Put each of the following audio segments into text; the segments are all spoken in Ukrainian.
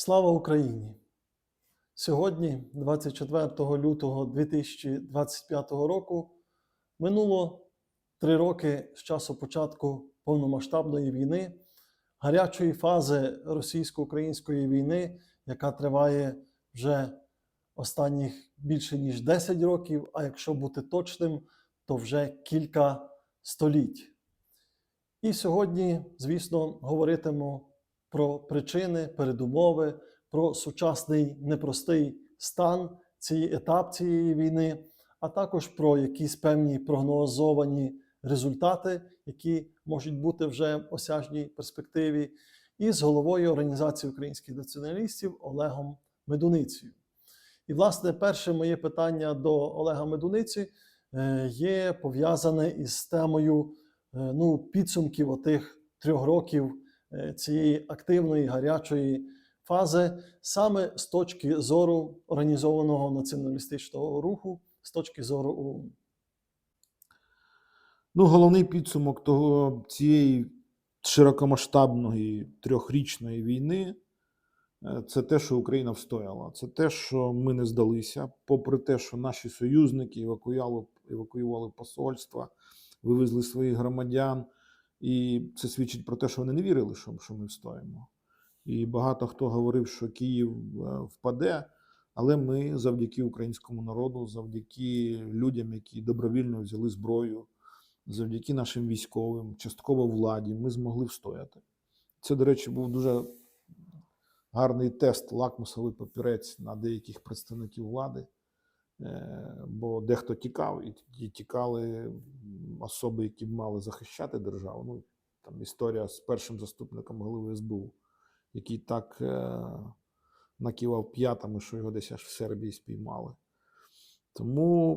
Слава Україні! Сьогодні, 24 лютого 2025 року, минуло три роки з часу початку повномасштабної війни, гарячої фази російсько-української війни, яка триває вже останніх більше ніж 10 років, а якщо бути точним, то вже кілька століть. І сьогодні, звісно, говоритимемо про причини, передумови, про сучасний непростий стан цієї етап цієї війни, а також про якісь певні прогнозовані результати, які можуть бути вже в осяжній перспективі, і з головою Організації українських націоналістів Олегом Медуницею. І, власне, перше моє питання до Олега Медуниці е, є пов'язане із темою е, ну, підсумків отих трьох років цієї активної гарячої фази, саме з точки зору організованого націоналістичного руху, з точки зору ОУН. Ну, головний підсумок того цієї широкомасштабної трьохрічної війни е, це те, що Україна встояла. Це те, що ми не здалися, попри те, що наші союзники евакуювали, евакуювали посольства, вивезли своїх громадян. І це свідчить про те, що вони не вірили, що, що ми встоїмо. І багато хто говорив, що Київ е, впаде, але ми завдяки українському народу, завдяки людям, які добровільно взяли зброю, завдяки нашим військовим, частково владі, ми змогли встояти. Це, до речі, був дуже гарний тест, лакмусовий папірець на деяких представників влади, бо дехто тікав, і ті- тікали особи, які б мали захищати державу. Ну, там історія з першим заступником голови СБУ, який так е, накивав п'ятами, що його десь аж в Сербії спіймали. Тому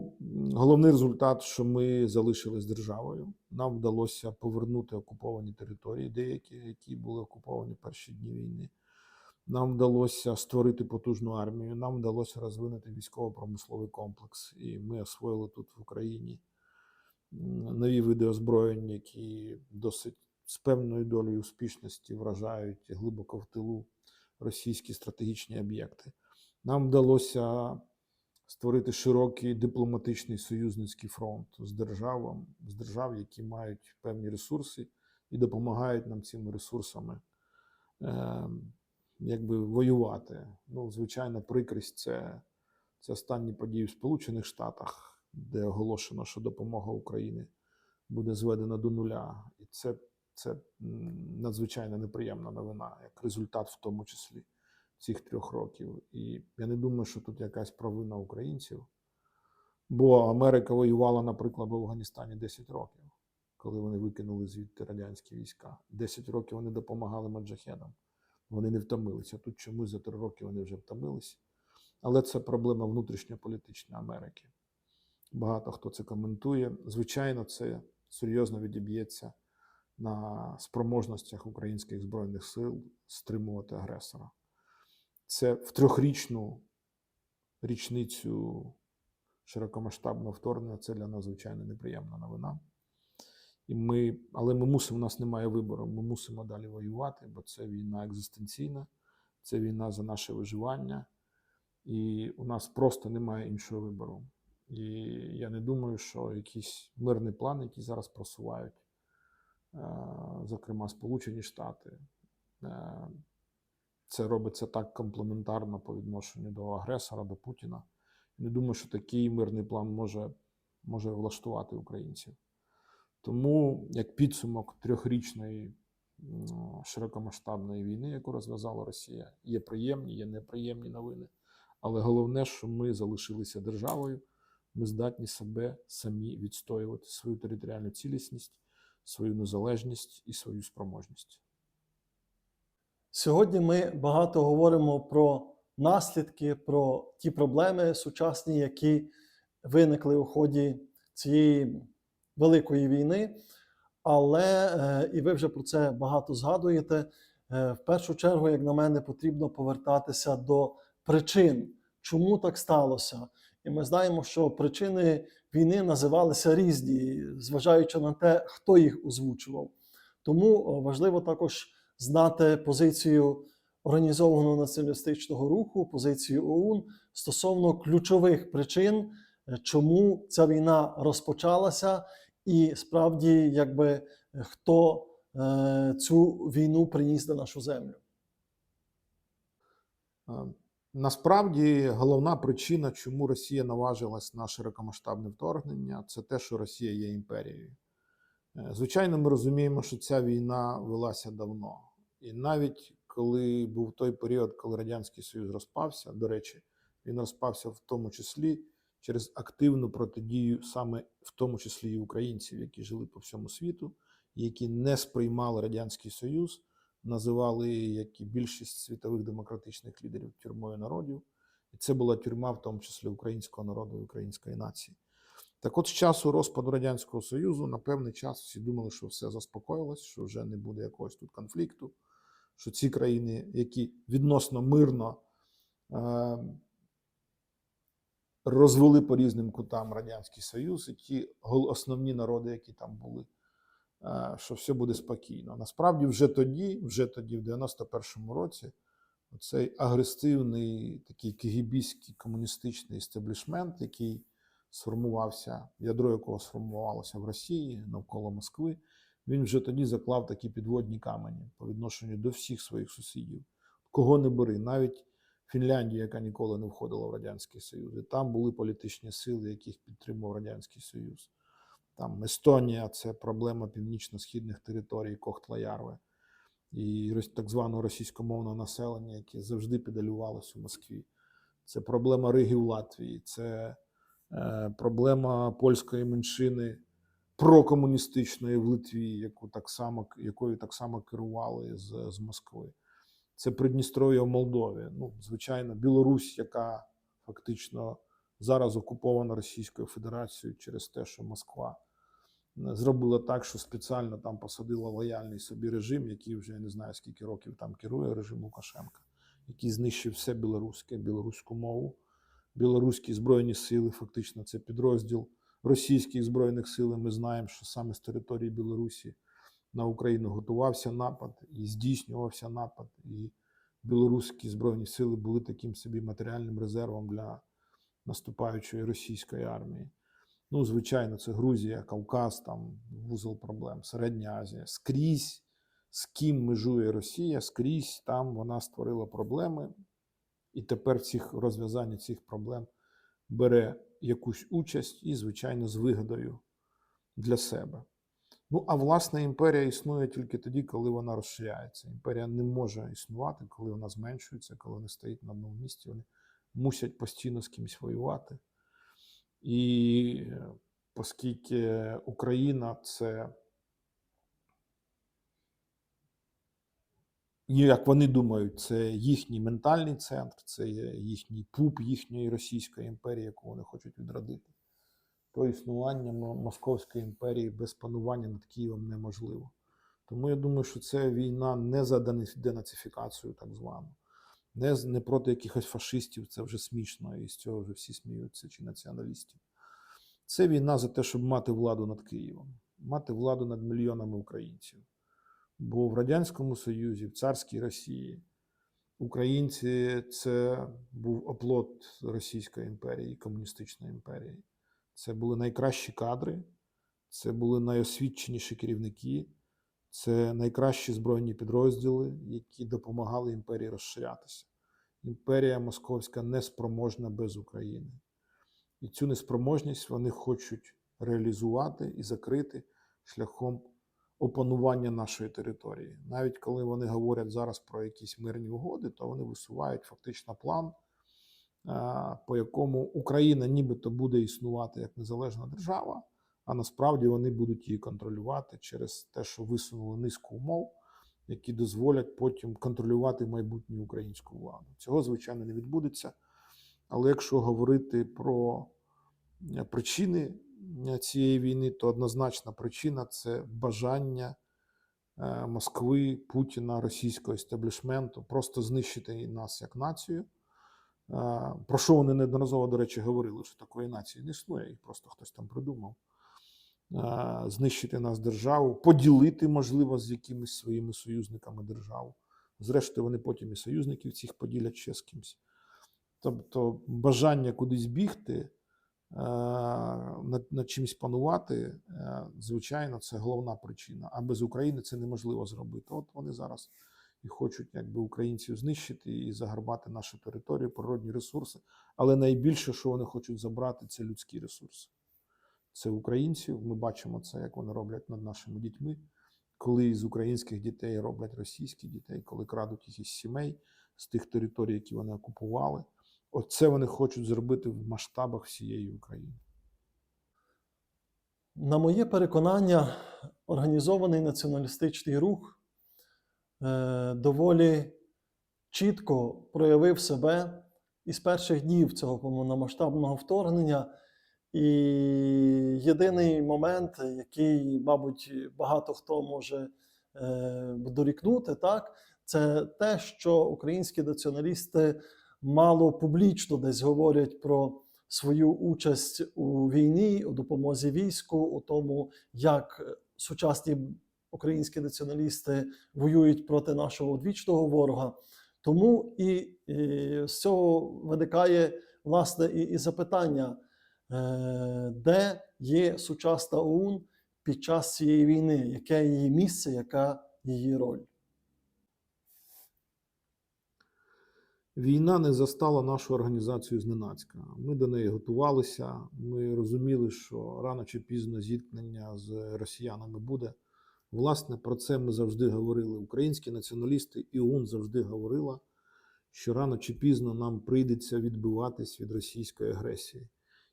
головний результат, що ми залишились державою. Нам вдалося повернути окуповані території, деякі, які були окуповані перші дні війни. Нам вдалося створити потужну армію, нам вдалося розвинути військово-промисловий комплекс, і ми освоїли тут в Україні нові види озброєнь, які досить з певною долею успішності вражають глибоко в тилу російські стратегічні об'єкти. Нам вдалося створити широкий дипломатичний союзницький фронт з державам, з держав, які мають певні ресурси і допомагають нам цими ресурсами. Якби воювати. Ну, звичайно, прикрість це, це останні події в Сполучених Штатах, де оголошено, що допомога Україні буде зведена до нуля. І це, це надзвичайно неприємна новина, як результат, в тому числі цих трьох років. І я не думаю, що тут якась провина українців. Бо Америка воювала, наприклад, в Афганістані 10 років, коли вони викинули звідти радянські війська. 10 років вони допомагали маджахедам вони не втомилися. Тут чомусь за три роки вони вже втомилися. Але це проблема внутрішньополітичної Америки. Багато хто це коментує. Звичайно, це серйозно відіб'ється на спроможностях українських збройних сил стримувати агресора. Це в трьохрічну річницю широкомасштабного вторгнення. Це для нас звичайно неприємна новина. І ми, але ми мусимо, у нас немає вибору. Ми мусимо далі воювати, бо це війна екзистенційна, це війна за наше виживання, і у нас просто немає іншого вибору. І я не думаю, що якийсь мирний план, який зараз просувають, е, зокрема Сполучені Штати, е, це робиться так комплементарно по відношенню до агресора, до Путіна. Не думаю, що такий мирний план може, може влаштувати українців. Тому як підсумок трьохрічної широкомасштабної війни, яку розв'язала Росія, є приємні, є неприємні новини. Але головне, що ми залишилися державою, ми здатні себе самі відстоювати свою територіальну цілісність, свою незалежність і свою спроможність. Сьогодні ми багато говоримо про наслідки, про ті проблеми сучасні, які виникли у ході цієї великої війни. Але е, і ви вже про це багато згадуєте. е, В першу чергу, як на мене, потрібно повертатися до причин, чому так сталося. І ми знаємо, що причини війни називалися різні, зважаючи на те, хто їх озвучував. Тому е, важливо також знати позицію організованого націоналістичного руху, позицію ОУН стосовно ключових причин, чому ця війна розпочалася, і справді, якби е, хто е, цю війну приніс на нашу землю. Е, Насправді головна причина, чому Росія наважилась на широкомасштабне вторгнення, це те, що Росія є імперією. Е, Звичайно, ми розуміємо, що ця війна велася давно. І навіть коли був той період, коли Радянський Союз розпався, до речі, він розпався в тому числі через активну протидію, саме в тому числі і українців, які жили по всьому світу, які не сприймали Радянський Союз, називали, як і більшість світових демократичних лідерів, тюрмою народів. І це була тюрма, в тому числі українського народу і української нації. Так от, з часу розпаду Радянського Союзу, на певний час всі думали, що все заспокоїлось, що вже не буде якогось тут конфлікту, що ці країни, які відносно мирно е, розвели по різним кутам Радянський Союз, і ті основні народи, які там були, е, що все буде спокійно. Насправді, вже тоді, вже тоді, в 91-му році, цей агресивний такий кигібійський комуністичний естеблішмент, який сформувався, ядро якого сформувалося в Росії навколо Москви, він вже тоді заклав такі підводні камені по відношенню до всіх своїх сусідів. Кого не бери, навіть Фінляндія, яка ніколи не входила в Радянський Союз, і там були політичні сили, яких підтримував Радянський Союз. Там Естонія це проблема північно-східних територій Кохтла-Ярви і так званого російськомовного населення, яке завжди педалювалося у Москві. Це проблема Риги в Латвії, це е, проблема польської меншини прокомуністичної в Литві, яку так само, якою так само керували з, з Москви. Це Придністров'я в Молдові. Ну, звичайно, Білорусь, яка фактично зараз окупована Російською Федерацією через те, що Москва е, зробила так, що спеціально там посадила лояльний собі режим, який вже я не знаю скільки років там керує режим Лукашенка, який знищив все білоруське, білоруську мову, білоруські збройні сили. Фактично, це підрозділ російських збройних сил. Ми знаємо, що саме з території Білорусі на Україну готувався напад і здійснювався напад. І білоруські збройні сили були таким собі матеріальним резервом для наступаючої російської армії. Ну, звичайно, це Грузія, Кавказ, там вузол проблем, Середня Азія. Скрізь, з ким межує Росія, скрізь там вона створила проблеми, і тепер в цих цих проблем бере якусь участь і, звичайно, з вигодою для себе. Ну, а власне, імперія існує тільки тоді, коли вона розширяється. Імперія не може існувати, коли вона зменшується, коли вона стоїть на одному місці. Вони мусять постійно з кимось воювати. І оскільки Україна це, як вони думають, це їхній ментальний центр, це їхній пуп їхньої Російської імперії, яку вони хочуть відродити, то існування Московської імперії без панування над Києвом неможливо. Тому я думаю, що це війна не за денацифікацію, так звану, не, не проти якихось фашистів, це вже смішно, і з цього вже всі сміються, чи націоналістів. Це війна за те, щоб мати владу над Києвом, мати владу над мільйонами українців. Бо в Радянському Союзі, в царській Росії, українці це був оплот Російської імперії, комуністичної імперії. Це були найкращі кадри, це були найосвіченіші керівники, це найкращі збройні підрозділи, які допомагали імперії розширятися. Імперія Московська неспроможна без України. І цю неспроможність вони хочуть реалізувати і закрити шляхом опанування нашої території. Навіть коли вони говорять зараз про якісь мирні угоди, то вони висувають фактично план, по якому Україна нібито буде існувати як незалежна держава, а насправді вони будуть її контролювати через те, що висунули низку умов, які дозволять потім контролювати майбутню українську владу. Цього, звичайно, не відбудеться. Але якщо говорити про е, причини е, цієї війни, то однозначна причина це бажання е, Москви, Путіна, російського естеблішменту просто знищити нас як націю. Про що вони неодноразово, до речі, говорили, що такої нації не існує, їх просто хтось там придумав. Знищити нас державу, поділити, можливо, з якимись своїми союзниками державу, Зрештою, вони потім і союзників цих поділять ще з кимсь. Тобто, бажання кудись бігти, над, над чимось панувати, е, звичайно, це головна причина. А без України це неможливо зробити. От вони зараз і хочуть якби українців знищити і загарбати нашу територію, природні ресурси. Але найбільше, що вони хочуть забрати, це людські ресурси. Це українців. Ми бачимо це, як вони роблять над нашими дітьми, коли з українських дітей роблять російських дітей, коли крадуть їх із сімей з тих територій, які вони окупували. Оце вони хочуть зробити в масштабах всієї України. На моє переконання, організований націоналістичний рух доволі чітко проявив себе із перших днів цього повномасштабного вторгнення. І єдиний момент, який, мабуть, багато хто може е, дорікнути, так, це те, що українські націоналісти мало публічно десь говорять про свою участь у війні, у допомозі війську, у тому, як сучасні українські націоналісти воюють проти нашого одвічного ворога. Тому і, і з цього виникає власне і, і запитання, е, де є сучасна ОУН під час цієї війни, яке її місце, яка її роль. Війна не застала нашу організацію зненацька. Ми до неї готувалися. Ми розуміли, що рано чи пізно зіткнення з росіянами буде. Власне, про це ми завжди говорили. Українські націоналісти і ОУН завжди говорила, що рано чи пізно нам прийдеться відбиватись від російської агресії.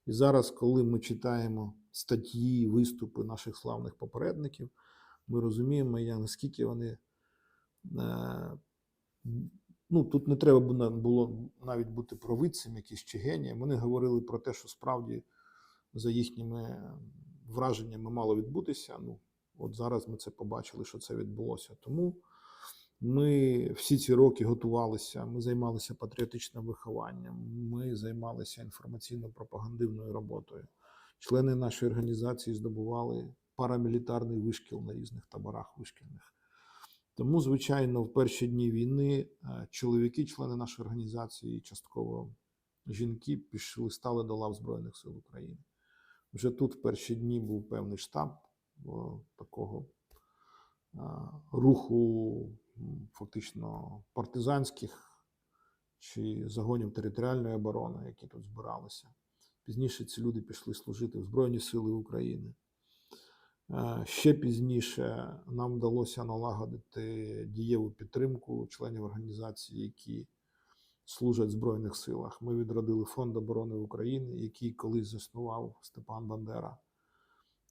І зараз, коли ми читаємо статті, виступи наших славних попередників, ми розуміємо, я, наскільки вони. Е, ну, тут не треба було- навіть бути провидцем, якийсь чи генієм. Вони говорили про те, що справді за їхніми враженнями мало відбутися. Ну, от зараз ми це побачили, що це відбулося. Тому ми всі ці роки готувалися, ми займалися патріотичним вихованням, ми займалися інформаційно-пропагандивною роботою. Члени нашої організації здобували парамілітарний вишкіл на різних таборах вишкільних. Тому, звичайно, в перші дні війни е, чоловіки, члени нашої організації, частково жінки пішли, стали до лав Збройних сил України. Вже тут в перші дні був певний штаб такого е, руху, фактично партизанських чи загонів територіальної оборони, які тут збиралися. Пізніше ці люди пішли служити в Збройні Сили України. Е, Ще пізніше нам вдалося налагодити дієву підтримку членів організації, які служать в Збройних силах. Ми відродили Фонд оборони України, який колись заснував Степан Бандера.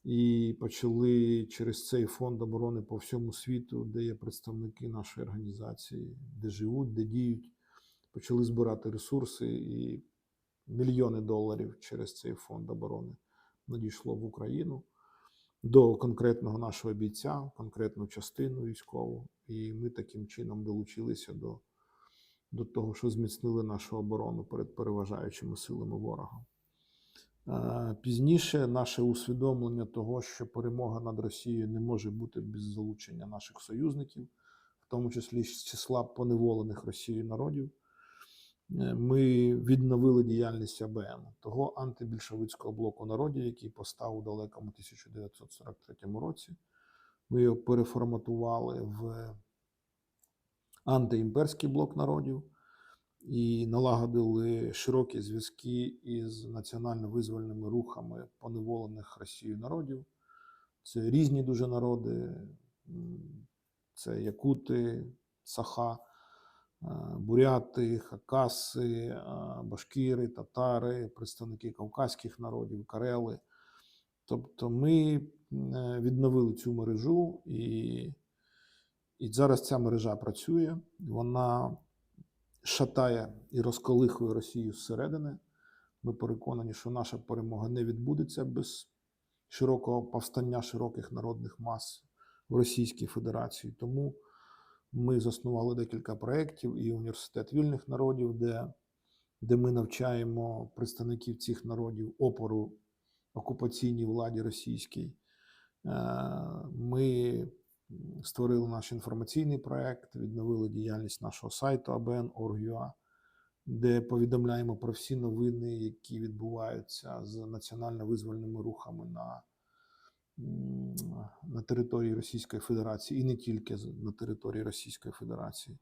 І почали через цей фонд оборони по всьому світу, де є представники нашої організації, де живуть, де діють, почали збирати ресурси, і мільйони доларів через цей фонд оборони надійшло в Україну до конкретного нашого бійця, конкретну частину військову, і ми таким чином долучилися до, до того, що зміцнили нашу оборону перед переважаючими силами ворога. Е, Пізніше наше усвідомлення того, що перемога над Росією не може бути без залучення наших союзників, в тому числі з числа поневолених Росією народів. Е, Ми відновили діяльність АБН, того антибільшовицького блоку народів, який постав у далекому 1943 році. Ми його переформатували в антиімперський блок народів і налагодили широкі зв'язки із національно-визвольними рухами поневолених Росією народів. Це різні дуже народи, це якути, саха, е, буряти, хакаси, е, башкири, татари, представники кавказьких народів, карели. Тобто ми е, відновили цю мережу, і, і зараз ця мережа працює. Вона шатає і розколихує Росію зсередини. Ми переконані, що наша перемога не відбудеться без широкого повстання широких народних мас в Російській Федерації. Тому ми заснували декілька проєктів і університет вільних народів, де, де ми навчаємо представників цих народів опору окупаційній владі російській. Е, Ми створили наш інформаційний проект, відновили діяльність нашого сайту abn.org.ua, де повідомляємо про всі новини, які відбуваються з національно-визвольними рухами на, на території Російської Федерації і не тільки на території Російської Федерації.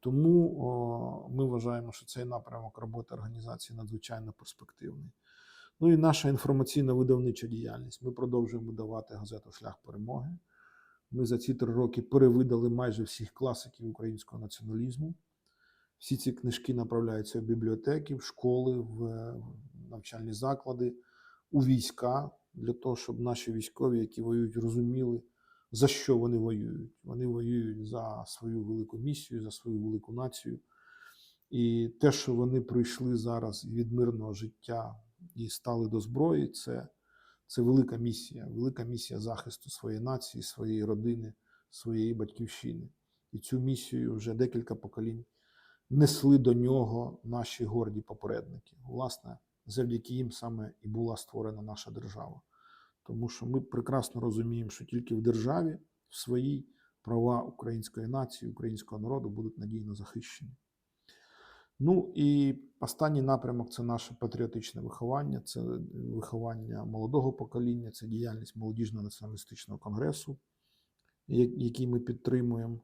Тому о, ми вважаємо, що цей напрямок роботи організації надзвичайно перспективний. Ну і наша інформаційно-видавнича діяльність. Ми продовжуємо видавати газету Шлях перемоги. Ми за ці три роки перевидали майже всіх класиків українського націоналізму. Всі ці книжки направляються в бібліотеки, в школи, в е, навчальні заклади, у війська для того, щоб наші військові, які воюють, розуміли, за що вони воюють. Вони воюють за свою велику місію, за свою велику націю. І те, що вони прийшли зараз від мирного життя і стали до зброї, це, це велика місія, велика місія захисту своєї нації, своєї родини, своєї батьківщини. І цю місію вже декілька поколінь несли до нього наші горді попередники. Власне, завдяки їм саме і була створена наша держава. Тому що ми прекрасно розуміємо, що тільки в державі, в своїй права української нації, українського народу будуть надійно захищені. Ну і останній напрямок це наше патріотичне виховання, це виховання молодого покоління, це діяльність молодіжного націоналістичного конгресу, який ми підтримуємо.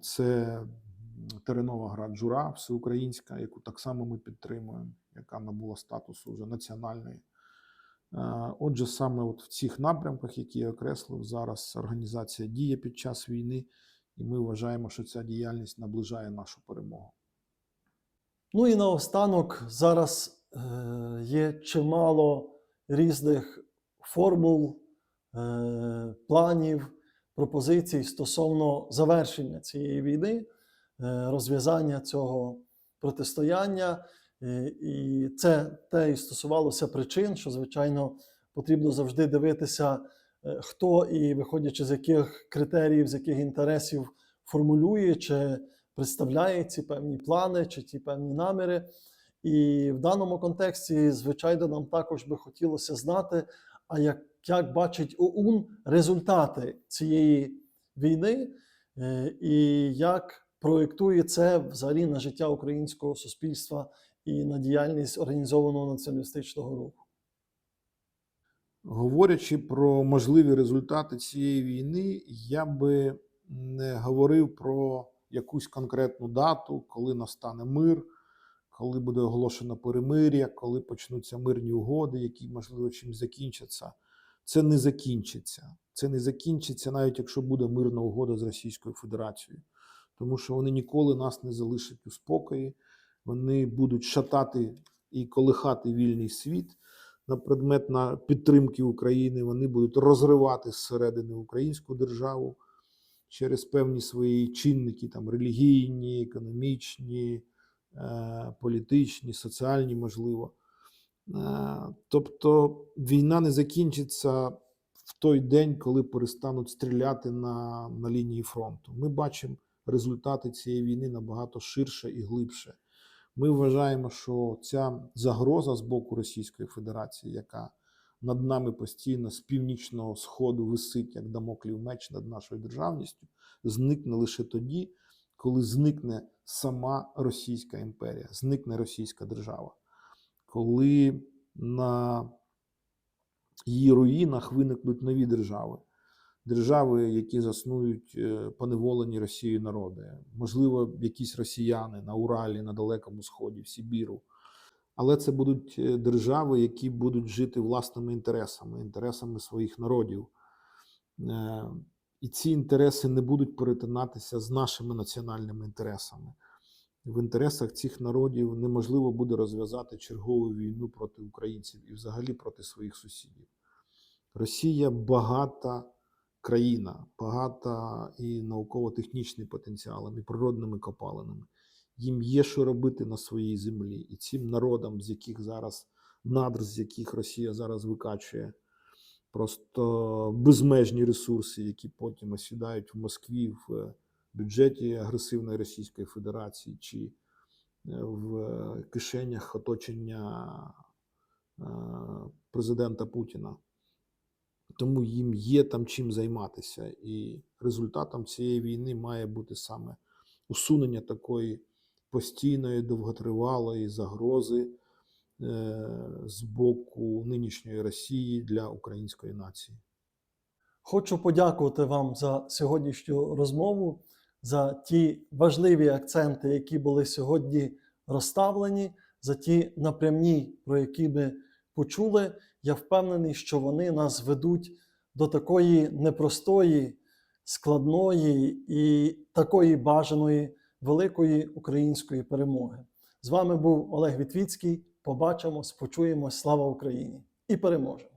Це теренова гра Джура всеукраїнська, яку так само ми підтримуємо, яка набула статусу вже національної. Отже, саме от в цих напрямках, які я окреслив, зараз організація діє під час війни, і ми вважаємо, що ця діяльність наближає нашу перемогу. Ну і наостанок зараз е, є чимало різних формул, е, планів, пропозицій стосовно завершення цієї війни, е, розв'язання цього протистояння. І це те і стосувалося причин, що, звичайно, потрібно завжди дивитися, хто і виходячи з яких критеріїв, з яких інтересів формулює чи представляє ці певні плани чи ті певні наміри. І в даному контексті, звичайно, нам також би хотілося знати, а як, як бачить ОУН результати цієї війни, е, і як проєктує це взагалі на життя українського суспільства і на діяльність організованого націоналістичного руху. Говорячи про можливі результати цієї війни, я би не говорив про якусь конкретну дату, коли настане мир, коли буде оголошено перемир'я, коли почнуться мирні угоди, які, можливо, чимось закінчаться. Це не закінчиться. Це не закінчиться, навіть якщо буде мирна угода з Російською Федерацією, тому що вони ніколи нас не залишать у спокої, вони будуть шатати і колихати вільний світ на предмет на підтримки України. Вони будуть розривати зсередини українську державу через певні свої чинники, там релігійні, економічні, е, політичні, соціальні, можливо. Е, Тобто війна не закінчиться в той день, коли перестануть стріляти на, на лінії фронту. Ми бачимо результати цієї війни набагато ширше і глибше. Ми вважаємо, що ця загроза з боку Російської Федерації, яка над нами постійно з північного сходу висить, як дамоклів меч над нашою державністю, зникне лише тоді, коли зникне сама Російська імперія, зникне Російська держава, коли на її руїнах виникнуть нові держави. Держави, які заснують е, поневолені Росією народи, можливо, якісь росіяни на Уралі, на Далекому Сході, в Сибіру. Але це будуть е, держави, які будуть жити власними інтересами, інтересами своїх народів. Е, І ці інтереси не будуть перетинатися з нашими національними інтересами. В інтересах цих народів неможливо буде розв'язати чергову війну проти українців і взагалі проти своїх сусідів. Росія багата країна, багата і науково-технічним потенціалом, і природними копалинами. Їм є що робити на своїй землі, і цим народам, з яких зараз надр, з яких Росія зараз викачує просто безмежні ресурси, які потім осідають в Москві в е, бюджеті агресивної Російської Федерації чи е, в кишенях оточення е, президента Путіна. тому їм є там чим займатися. І результатом цієї війни має бути саме усунення такої постійної довготривалої загрози е, з боку нинішньої Росії для української нації. Хочу подякувати вам за сьогоднішню розмову, за ті важливі акценти, які були сьогодні розставлені, за ті напрямні, про які ми почули. Я впевнений, що вони нас ведуть до такої непростої, складної і такої бажаної великої української перемоги. З вами був Олег Вітвіцький. Побачимось, почуємось. Слава Україні! І переможемо!